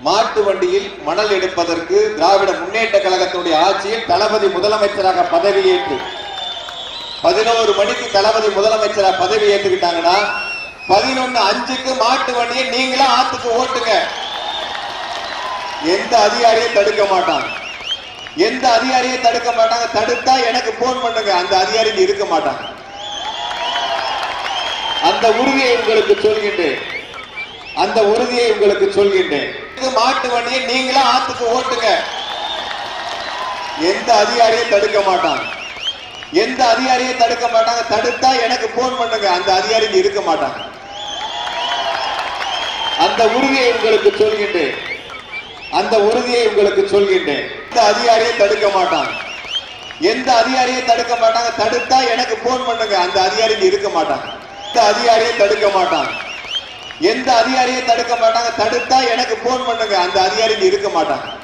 மாட்டு வண்டியில் மணல் எடுப்பதற்கு திராவிட முன்னேற்ற கழகத்தினுடைய ஆட்சியில் தளபதி முதலமைச்சராக பதவியேற்று பதினோரு மணிக்கு தளபதி முதலமைச்சராக பதவி ஏற்றுக்கிட்டாங்கன்னா பதினொன்னு அஞ்சுக்கு மாட்டு வண்டியை நீங்களே ஆத்துக்கு ஓட்டுங்க. எந்த அதிகாரியும் தடுக்க மாட்டாங்க. எந்த அதிகாரியும் தடுக்க மாட்டாங்க. தடுத்தா எனக்கு போன் பண்ணுங்க. அந்த அதிகாரி இருக்க மாட்டாங்க. அந்த உறுதியை உங்களுக்கு சொல்கின்றேன். அந்த உறுதியை உங்களுக்கு சொல்கின்றேன். இருக்கு மாட்டு வண்டியை நீங்களா ஆத்துக்கு ஓட்டுங்க. எந்த அதிகாரியும் தடுக்க மாட்டாங்க. எந்த அதிகாரியும் தடுக்க மாட்டாங்க. தடுத்தா எனக்கு போன் பண்ணுங்க. அந்த அதிகாரி இருக்க மாட்டாங்க. அந்த உறுதியை உங்களுக்கு சொல்கின்றேன். அந்த உறுதியை உங்களுக்கு சொல்கின்றேன். எந்த அதிகாரியும் தடுக்க மாட்டாங்க. எந்த அதிகாரியும் தடுக்க மாட்டாங்க. தடுத்தா எனக்கு போன் பண்ணுங்க. அந்த அதிகாரி இருக்க மாட்டாங்க. எந்த அதிகாரியும் தடுக்க மாட்டாங்க. எந்த அதிகாரியும் தடுக்க மாட்டாங்க? தடுத்தா எனக்கு போன் பண்ணுங்க. அந்த அதிகாரி இருக்க மாட்டாங்க.